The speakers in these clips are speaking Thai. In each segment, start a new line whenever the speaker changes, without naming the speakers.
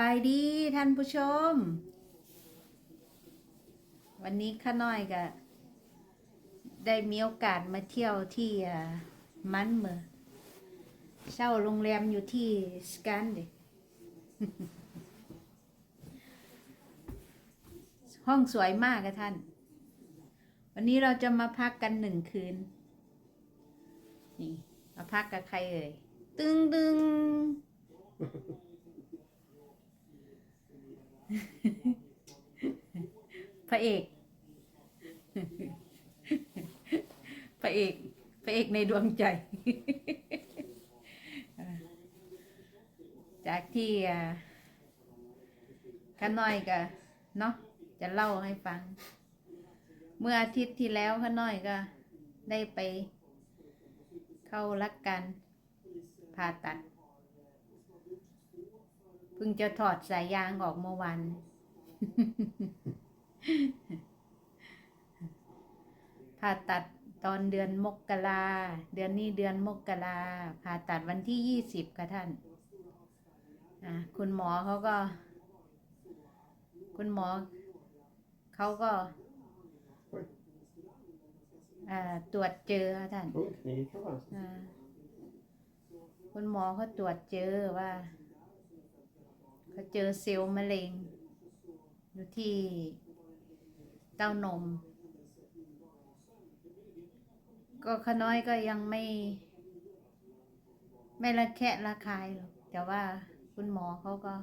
ไปดีท่านผู้ชม วันนี้ข้าน้อยก็ได้มีโอกาสมาเที่ยวที่มันเมอเช่าโรงแรมอยู่ที่สแกันเดห้องสวยมากอะท่าน วันนี้เราจะมาพักกันหนึ่งคืน นี่ มาพักกับใครเอ่ยตึงตึง พระเอก พระเอก พระเอกในดวงใจ จากที่ข้าน้อยก็เนาะ จะเล่าให้ฟัง เมื่ออาทิตย์ที่แล้วข้าน้อยก็ได้ไป เข้ารักกันผ่าตัด เพิ่งจะถอดสายยางออกเมื่อวัน ผ่าตัดตอนเดือนมกราเดือนนี้เดือนมกราผ่าตัดวันที่ยี่สิบค่ะท่านอะคุณหมอเขาก็ คุณหมอเขาก็อ่าตรวจเจอค่ะท่าน
Oj, ni gick av
อ่าคุณหมอเขาตรวจเจอว่า เขาเจอเซลล์มะเร็ง อยู่ที่เต้านม ก็ขน้อยก็ยังไม่ ไม่ระแคะระคายหรอกแต่ว่าคุณหมอเขาก็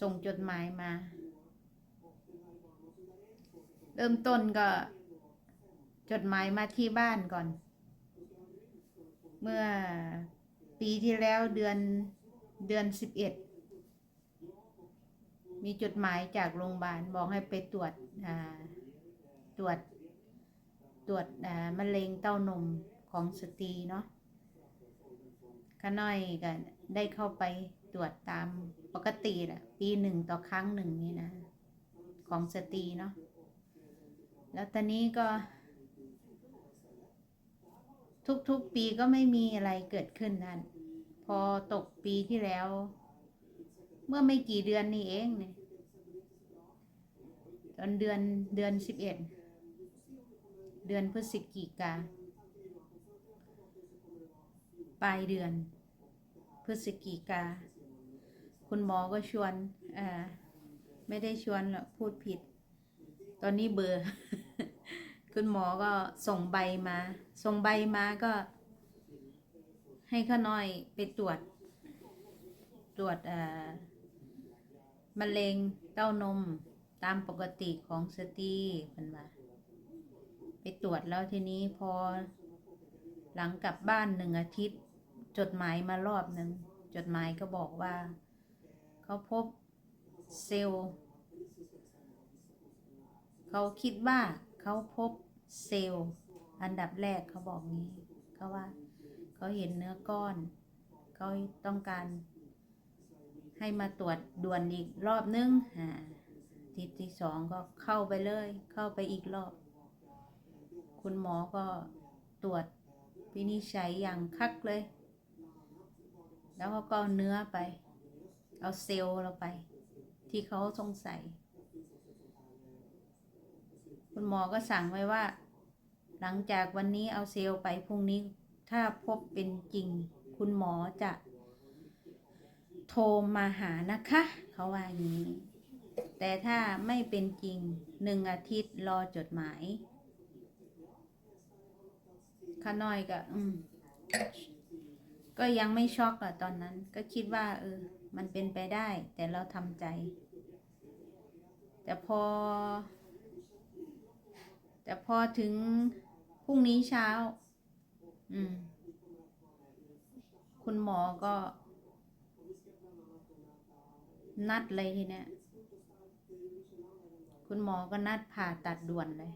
ส่งจดหมายมา เริ่มต้นก็จดหมายมาที่บ้านก่อน เมื่อปีที่แล้วเดือนเดือนสิบเอ็ดมีจดหมายจากโรงพยาบาลบอกให้ไปตรวจตรวจตรวจมะเร็งเต้านมของสตรีเนาะข้าน้อยก็ได้เข้าไปตรวจตามปกติแหละปีหนึ่งต่อครั้งหนึ่งนี่นะ ของสตรีเนาะแล้วตอนนี้ก็ ทุกๆปีก็ไม่มีอะไรเกิดขึ้นนั่น พอตกปีที่แล้ว เมื่อไม่กี่เดือนนี่เองเนี่ยตอนเดือนเดือนสิบเอ็ดเดือนพฤศจิกาปลายเดือน พฤศจิกา คุณหมอก็ชวนอ่าไม่ได้ชวนหรอกพูดผิด ตอนนี้เบอร์ คุณหมอก็ส่งใบมา ส่งใบมาก็ ให้ข้าน้อยไปตรวจ ตรวจมะเร็งเต้านมตามปกติของสตรีเพิ่นว่าไปตรวจแล้วทีนี้พอ หลังกลับบ้านหนึ่งอาทิตย์ จดหมายมารอบหนึ่งจดหมายก็บอกว่า เขาพบเซลล์เขาคิดว่าเขาพบเซลล์ อันดับแรกเขาบอกงี้เขาว่าเขาเห็นเนื้อก้อนเขาต้องการ ให้มาตรวจด่วนอีกรอบนึงอ่าทีที่สองก็เข้าไปเลย เข้าไปอีกรอบ คุณหมอก็ตรวจวินิจฉัยอย่างคักเลย แล้วเขาก็เอาเนื้อไป เอาเซลล์เราไป ที่เขาสงสัย คุณหมอก็สั่งไว้ว่า หลังจากวันนี้เอาเซลล์ไปพรุ่งนี้ถ้าพบเป็นจริง คุณหมอจะ โทรมาหานะคะ เขาว่าอย่างนี้ แต่ถ้าไม่เป็นจริงหนึ่งอาทิตย์รอจดหมายข้าน้อยก็อืม ก็ยังไม่ช็อกอะตอนนั้น ก็คิดว่า เออ มันเป็นไปได้ แต่เราทำใจ แต่พอ แต่พอถึง รุ่งนี้เช้า อืม คุณหมอก็ นัดเลยทีเนี้ย คุณหมอก็นัดผ่าตัดด่วนเลย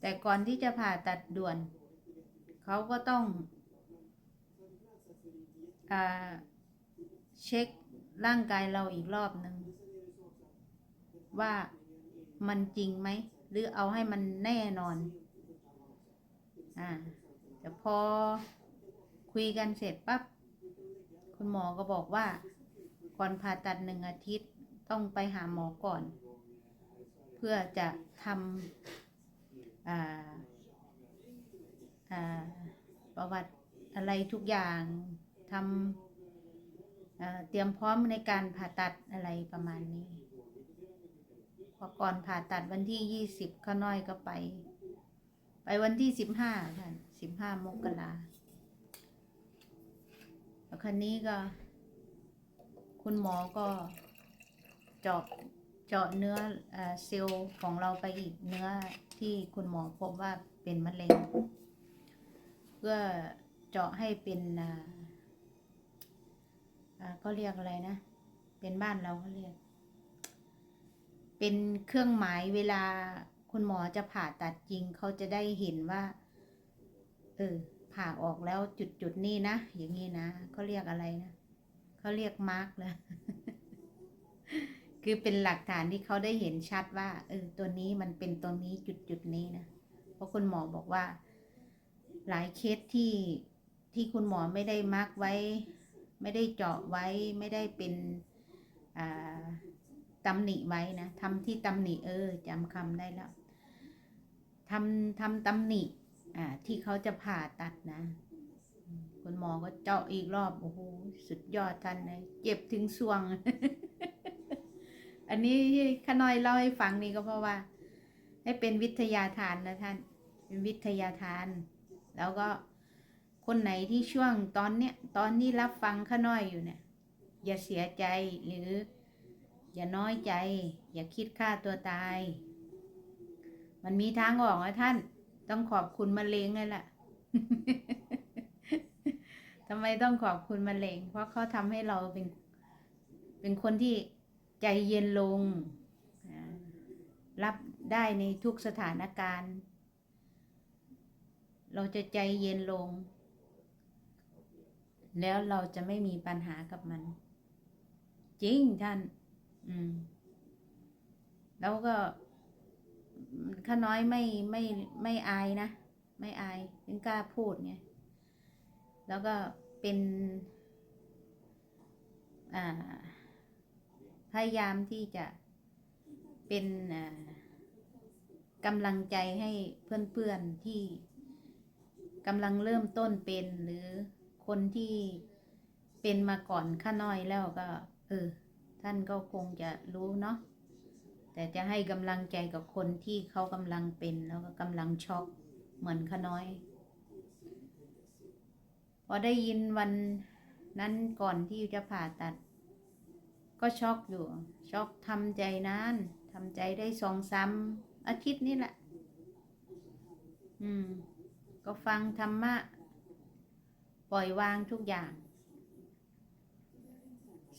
แต่ก่อนที่จะผ่าตัดด่วน เขาก็ต้องอเช็คร่างกายเราอีกรอบหนึ่ง ว่ามันจริงไหม หรือเอาให้มันแน่นอน อ่าแต่พอคุยกันเสร็จปั๊บคุณหมอก็บอกว่า ก่อนผ่าตัดหนึ่งอาทิตย์ต้องไปหาหมอก่อน เพื่อจะทำอ่าอ่าประวัติอะไรทุกอย่างทำเตรียมพร้อมในการผ่าตัดอะไรประมาณนี้ อก่อนผ่าตัดวันที่ยี่สิบข้าน้อยก็ไป ไปวันที่สิบห้าท่านสิบห้ามกราแล้วคันนี้ก็ คุณหมอก็เจาะเจาะเนื้อเซลล์ของเราไปอีกเนื้อที่คุณหมอพบว่าเป็นมะเร็ง เพื่อเจาะให้เป็นอ่าก็เรียกอะไรนะ เป็นบ้านเราเขาเรียก เป็นเครื่องหมายเวลาคุณหมอจะผ่าตัดจริงเขาจะได้เห็นว่า เออ ผ่าออกแล้วจุดจุดๆนี้นะ อย่างนี้นะเขาเรียกอะไรนะเขาเรียกมาร์กเลยคือเป็นหลักฐานที่เขาได้เห็นชัดว่า เออ ตัวนี้มันเป็นตัวนี้จุดจุดๆนี้นะ เพราะคุณหมอบอกว่า หลายเคสที่ที่คุณหมอไม่ได้มาร์กไว้ ไม่ได้เจาะไว้ไม่ได้เป็นอ่า ตำหนิไว้นะทำที่ตำหนิเออจำคำได้แล้วทำทำตำหนิอ่าที่เขาจะผ่าตัดนะ คุณหมอก็เจาะอีกรอบ โอ้โห สุดยอดท่านเลยเจ็บถึงสวง อันนี้ขน้อยเล่าให้ฟังนี่ก็เพราะว่า ให้เป็นวิทยาทานนะท่าน เป็นวิทยาทาน แล้วก็คนไหนที่ช่วงตอนเนี้ย ตอนที่รับฟังข้าน้อยอยู่เนี่ย อย่าเสียใจหรือ อย่าน้อยใจ อย่าคิดฆ่าตัวตาย มันมีทางออกนะท่าน ต้องขอบคุณมะเร็งเลยแหละทำไมต้องขอบคุณมะเร็ง เพราะเขาทำให้เราเป็น เป็นคนที่ใจเย็นลง รับได้ในทุกสถานการณ์ เราจะใจเย็นลง แล้วเราจะไม่มีปัญหากับมัน จริงท่าน อืม แล้วก็ข้าน้อยไม่ไม่ไม่อายนะ ไม่อายยังกล้าพูดไงแล้วก็เป็น อ่า พยายามที่จะเป็นอ่ากำลังใจให้เพื่อนๆที่กำลังเริ่มต้นเป็นหรือคนที่เป็นมาก่อนข้าน้อยแล้วก็ เออ ท่านก็คงจะรู้เนาะแต่จะให้กำลังใจกับคนที่เขากำลังเป็นแล้วก็กำลังช็อกเหมือนขน้อย พอได้ยินวันนั้นก่อนที่จะผ่าตัด ก็ช็อกอยู่ ช็อกทำใจนานทำใจได้สองสามอาทิตย์นี่แหละ อืม ก็ฟังธรรมะ ปล่อยวางทุกอย่าง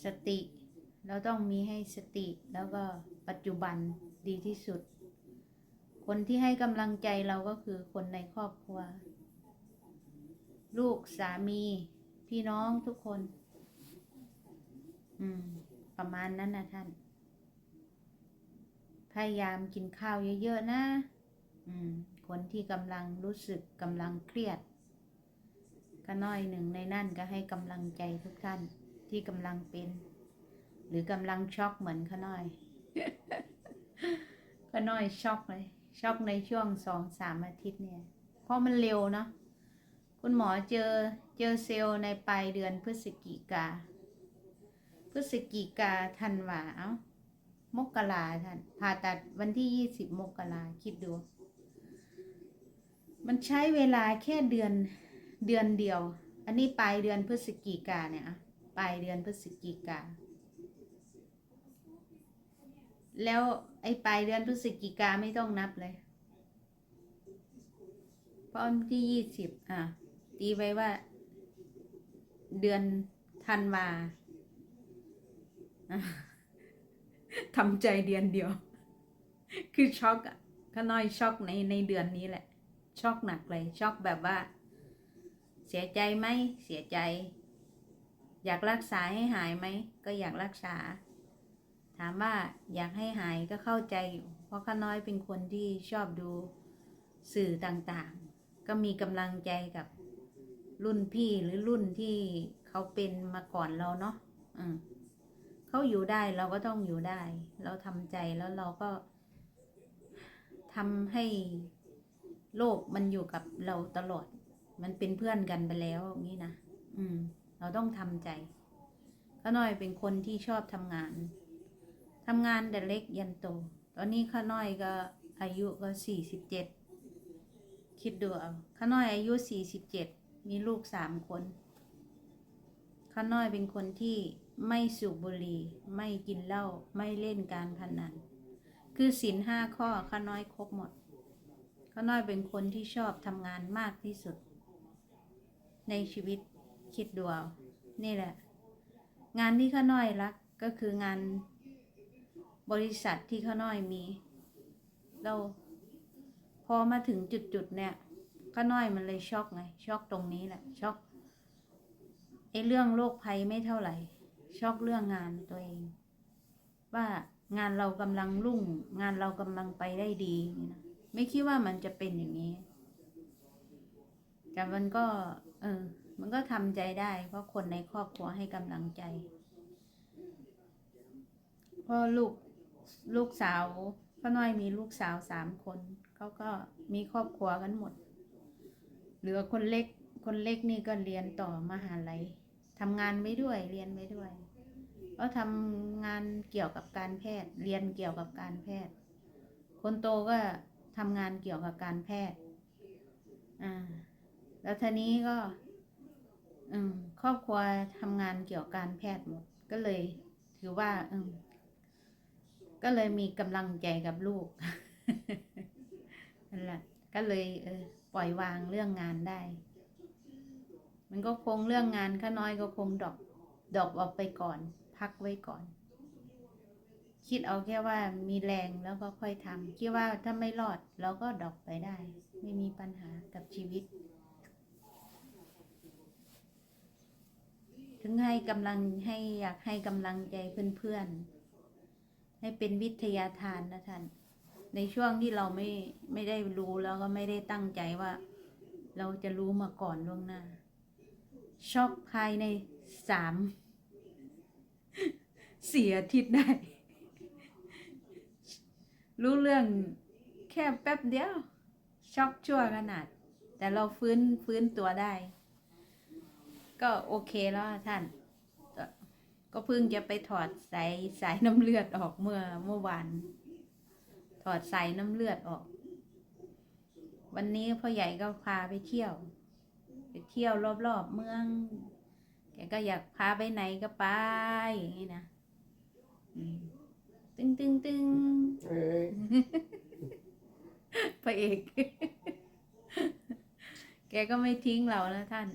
สติ เราต้องมีให้สติแล้วก็ปัจจุบันดีที่สุด คนที่ให้กำลังใจเราก็คือคนในครอบครัว ลูกสามี พี่น้องทุกคน อืม ประมาณนั้นนะท่าน พยายามกินข้าวเยอะๆนะอืม คนที่กำลังรู้สึกกำลังเครียด ก็น้อยหนึ่งในนั่นก็ให้กำลังใจทุกท่านที่กำลังเป็น หรือกำลังช็อกเหมือนขน้อยขน้อยช็อกเลยช็อกในช่วงสองสามอาทิตย์เนี่ย เพราะมันเร็วเนาะคุณหมอเจอเจอเซลล์ในปลายเดือนพฤศจิกา พฤศจิกาธันวาเอ้ามกราท่านผ่าตัดวันที่ยี่สิบมกราคิดดู มันใช้เวลาแค่เดือนเดือนเดียว อันนี้ปลายเดือนพฤศจิกาเนี่ยปลายเดือนพฤศจิกา แล้วไอ้ปลายเดือนพฤศจิกาไม่ต้องนับเลย เพราะวันที่ยี่สิบอะ ตีไว้ว่า เดือนธันวาทำใจเดือนเดียว คือช็อกอะข้าน้อยช็อกในในเดือนนี้แหละ ช็อกหนักเลย ช็อกแบบว่า เสียใจไหม เสียใจ อยากรักษาให้หายไหม ก็อยากรักษา ถามว่าอยากให้หายก็เข้าใจอยู่เพราะข้าน้อยเป็นคนที่ชอบดูสื่อต่างๆ ก็มีกำลังใจกับรุ่นพี่หรือรุ่นที่เขาเป็นมาก่อนเราเนาะอืมเขาอยู่ได้เราก็ต้องอยู่ได้ เราทำใจแล้วเราก็ทำให้โลกมันอยู่กับเราตลอด มันเป็นเพื่อนกันไปแล้วอย่างนี้นะ อืม เราต้องทำใจข้าน้อยเป็นคนที่ชอบทำงาน ทำงานแต่เล็กยันโต ตอนนี้ข้าน้อยก็อายุก็สี่สิบเจ็ดคิดดูเอาข้าน้อยอายุสี่สิบเจ็ดมีลูกสามคนข้าน้อยเป็นคนที่ไม่สูบบุหรี่ไม่กินเหล้าไม่เล่นการพนัน คือศีลห้าข้อข้าน้อยครบหมดข้าน้อยเป็นคนที่ชอบทำงานมากที่สุด ในชีวิตคิดดูเอานี่แหละ งานที่ข้าน้อยรักก็คืองาน บริษัทที่ข้าน้อยมี เราพอมาถึงจุดๆเนี่ยข้าน้อยมันเลยช็อกไงช็อกตรงนี้แหละช็อกไอ้เรื่องโรคภัยไม่เท่าไหร่ช็อกเรื่องงานตัวเอง ว่างานเรากำลังรุ่ง งานเรากำลังไปได้ดีนี่นะไม่คิดว่ามันจะเป็นอย่างนี้แต่มันก็ เออ มันก็ทำใจได้ เพราะคนในครอบครัวให้กำลังใจเพราะลูก ลูกสาวพ่อน้อยมีลูกสาวสามคนเขาก็มีครอบครัวกันหมด เหลือคนเล็กคนเล็กนี่ก็เรียนต่อมหาลัยทำงานไปด้วยเรียนไปด้วยก็ทำงานเกี่ยวกับการแพทย์ เรียนเกี่ยวกับการแพทย์ คนโตก็ทำงานเกี่ยวกับการแพทย์อ่าแล้วทีนี้ก็ อืมครอบครัวทำงานเกี่ยวกับการแพทย์หมดก็เลย ถือว่าอืม ก็เลยมีกำลังใจกับลูกนั่นแหละก็เลยเออปล่อยวางเรื่องงานได้ มันก็คงเรื่องงานข้าน้อยก็คงดอกดอกออกไปก่อน พักไว้ก่อน คิดเอาแค่ว่ามีแรงแล้วก็ค่อยทำคิดว่าถ้าไม่รอดเราก็ดอกไปได้ ไม่มีปัญหากับชีวิต ถึงให้กำลังให้อยากให้กำลังใจเพื่อนๆ ให้เป็นวิทยาทานนะท่าน ในช่วงที่เราไม่ไม่ได้รู้แล้วก็ไม่ได้ตั้งใจว่า เราจะรู้มาก่อนล่วงหน้าช็อกภายในสามสี่อาทิตย์ได้ รู้เรื่องแค่แป๊บเดียว ช็อกชั่วขนาด แต่เราฟื้นฟื้นตัวได้ ก็โอเคแล้วท่าน ก็เพิ่งจะไปถอดสายสายน้ำเลือดออกเมื่อเมื่อวานถอดสายน้ำเลือดออก วันนี้พ่อใหญ่ก็พาไปเที่ยว ไปเที่ยวรอบๆเมืองแกก็อยากพาไปไหนก็ไปอย่างนี้นะอืมตึงตึงตึง
เอ้ย
พระเอก แกก็ไม่ทิ้งเรานะท่าน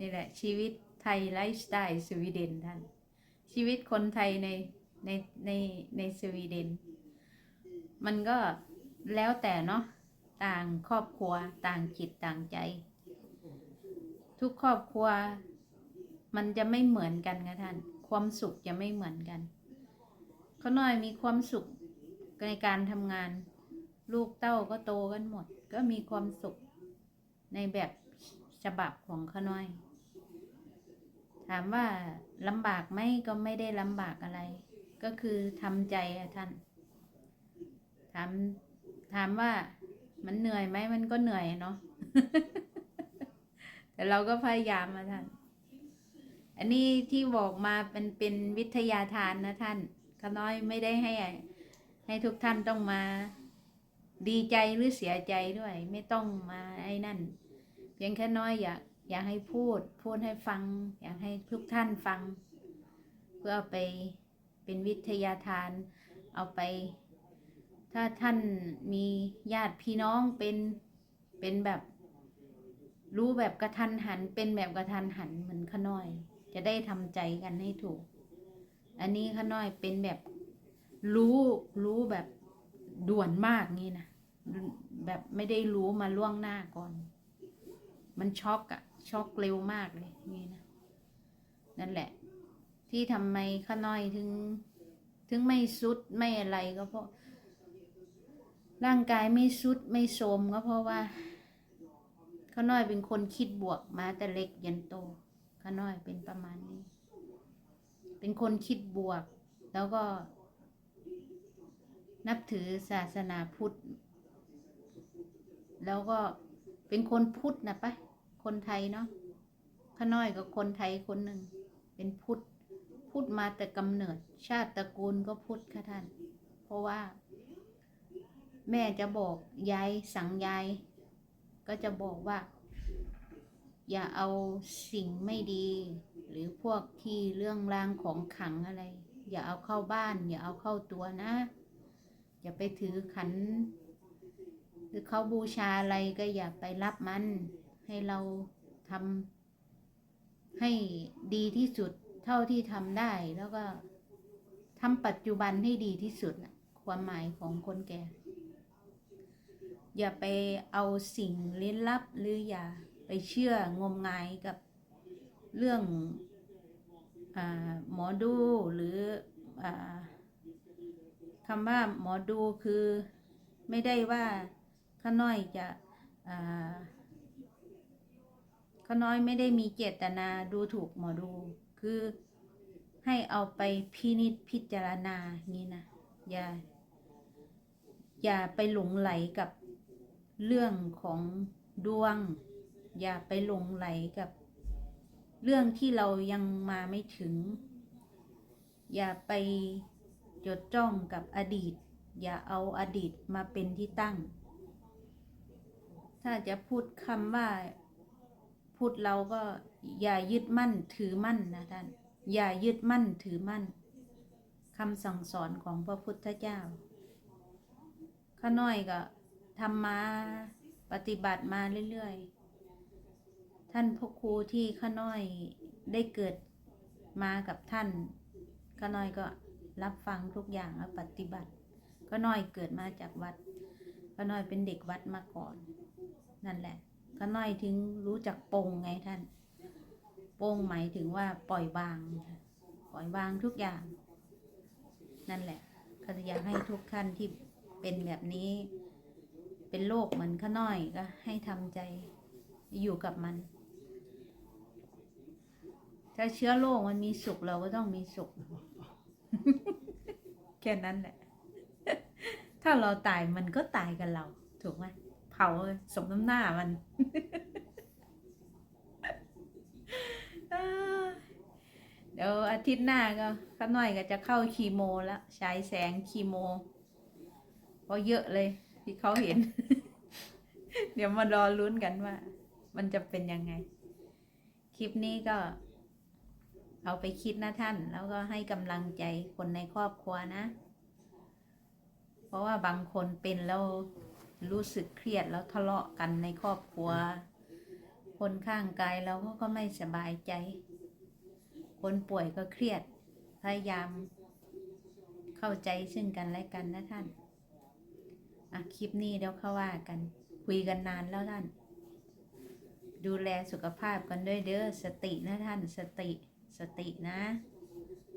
นี่แหละชีวิต ไทยไลฟ์สไตล์สวีเดนท่าน ชีวิตคนไทยในในในในสวีเดน มันก็แล้วแต่เนาะต่างครอบครัวต่างจิตต่างใจ ทุกครอบครัว มันจะไม่เหมือนกันค่ะท่าน ความสุขจะไม่เหมือนกันเขาน้อยมีความสุขในการทำงาน ลูกเต้าก็โตกันหมด ก็มีความสุขในแบบฉบับของเขาน้อยามว่าลำบากไหมก็ไม่ได้ลำบากอะไร ก็คือทำใจอะท่าน ถาม ถามว่ามันเหนื่อยไหมมันก็เหนื่อยเนาะแต่เราก็พยายามมาท่าน อันนี้ที่บอกมาเป็นเป็นวิทยาทานนะท่านข้าน้อยไม่ได้ให้ให้ทุกท่านต้องมา ดีใจหรือเสียใจด้วย ไม่ต้องมาไอ้นั่น เพียงแค่น้อยอยาก อยากให้พูดพูดให้ฟัง อยากให้ทุกท่านฟัง เพื่อเอาไปเป็นวิทยาทาน เอาไป ถ้าท่านมีญาติพี่น้องเป็นเป็นแบบ รู้แบบกระทันหัน เป็นแบบกระทันหันเหมือนข้าน้อย จะได้ทำใจกันให้ถูก อันนี้ข้าน้อยเป็นแบบรู้รู้แบบด่วนมากนี่นะแบบไม่ได้รู้มาล่วงหน้าก่อน มันช็อกอะ ช็อกเร็วมากเลยนี่นะนั่นแหละ ที่ทำไมข้าน้อยถึง ถึงไม่สุดไม่อะไรก็เพราะ ร่างกายไม่สุดไม่โทมก็เพราะว่าข้าน้อยเป็นคนคิดบวกมาแต่เล็กยันโตข้าน้อยเป็นประมาณนี้ เป็นคนคิดบวก แล้วก็ นับถือศาสนาพุทธ แล้วก็เป็นคนพุทธนะปะ คนไทยเนาะข้าน้อยก็คนไทยคนหนึ่ง เป็นพุทธ พุทธมาแต่กำเนิด ชาติตระกูลก็พุทธค่ะท่าน เพราะว่า แม่จะบอกยายสั่งยาย ก็จะบอกว่า อย่าเอาสิ่งไม่ดี หรือพวกที่เรื่องรางของขังอะไร อย่าเอาเข้าบ้าน อย่าเอาเข้าตัวนะ อย่าไปถือขัน หรือเขาบูชาอะไรก็อย่าไปรับมัน ให้เราทำให้ดีที่สุดเท่าที่ทำได้ แล้วก็ทำปัจจุบันให้ดีที่สุดนะความหมายของคนแก่ อย่าไปเอาสิ่งลี้ลับหรืออย่าไปเชื่องมงายกับเรื่องอหมอดูหรืออคำว่าหมอดูคือไม่ได้ว่าข้าน้อยจะาน้อยไม่ได้มีเจตนาดูถูกหมอดู คือให้เอาไปพินิจพิจารณางนี้นะ อย่า อย่าไปหลงไหลกับเรื่องของดวง อย่าไปหลงไหลกับ เรื่องที่เรายังมาไม่ถึง อย่าไปจดจ้องกับอดีต อย่าเอาอดีตมาเป็นที่ตั้ง ถ้าจะพูดคำว่า พูดเราก็อย่ายึดมั่นถือมั่นนะท่าน อย่ายึดมั่นถือมั่นคำสั่งสอนของพระพุทธเจ้า ข้าน้อยก็ทำมาปฏิบัติมาเรื่อยๆ ท่านพ่อครูที่ข้าน้อยได้เกิดมากับท่าน ข้าน้อยก็รับฟังทุกอย่างแล้วปฏิบัติข้าน้อยเกิดมาจากวัดข้าน้อยเป็นเด็กวัดมาก่อน นั่นแหละ ข้าน้อยถึงรู้จักปงไงท่านปงหมายถึงว่าปล่อยวาง ปล่อยวางทุกอย่าง นั่นแหละก็อยากให้ทุกท่านที่เป็นแบบนี้ เป็นโรคเหมือนข้าน้อยก็ให้ทำใจอยู่กับมัน ถ้าเชื้อโรคมันมีสุขเราก็ต้องมีสุข แค่นั้นแหละ ถ้าเราตายมันก็ตายกับเรา ถูกไหม เผาสมน้ำหน้ามันเดี๋ยวอาทิตย์หน้าก็ข้าน้อยก็จะเข้าคีโมแล้วฉายแสงคีโมเพราะเยอะเลยที่เขาเห็น เดี๋ยวมารอลุ้นกันว่า มันจะเป็นยังไง คลิปนี้ก็ เอาไปคิดนะท่าน แล้วก็ให้กำลังใจคนในครอบครัวนะ เพราะว่าบางคนเป็นแล้ว รู้สึกเครียดแล้วทะเลาะกันในครอบครัว คนข้างกายเราก็ก็ไม่สบายใจ คนป่วยก็เครียด พยายาม เข้าใจซึ่งกันและกันนะท่านอะคลิปนี้เดี๋ยวเข้าว่ากัน คุยกันนานแล้วท่าน ดูแลสุขภาพกันด้วยเด้อสตินะท่านสติสตินะ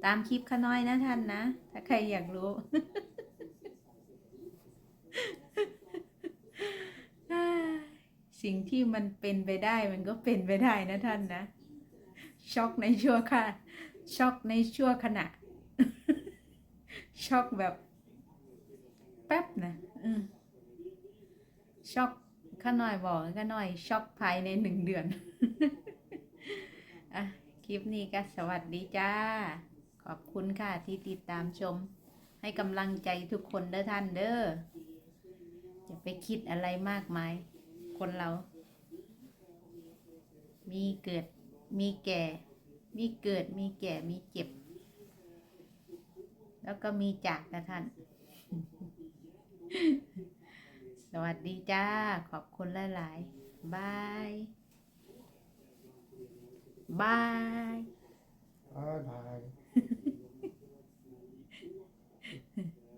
ตามคลิปข้าน้อยนะท่านนะ ถ้าใครอยากรู้ สิ่งที่มันเป็นไปได้มันก็เป็นไปได้นะท่านนะ ช็อกในชั่วค่ะ ช็อกในชั่วขณะ ช็อกแบบ แป๊บนะช็อกข้าน้อยบอกข้าน้อย ช็อกภายในหนึ่งเดือนอะคลิปนี้ก็สวัสดีจ้า ขอบคุณค่ะที่ติดตามชม ให้กำลังใจทุกคนเด้อท่านเด้ออย่าไปคิดอะไรมากมาย คนเรา มีเกิด มีแก่ มีเกิด มีแก่ มีเจ็บ แล้วก็มีจากนะท่าน สวัสดีจ้า ขอบคุณหลายๆบาย บาย
บายบาย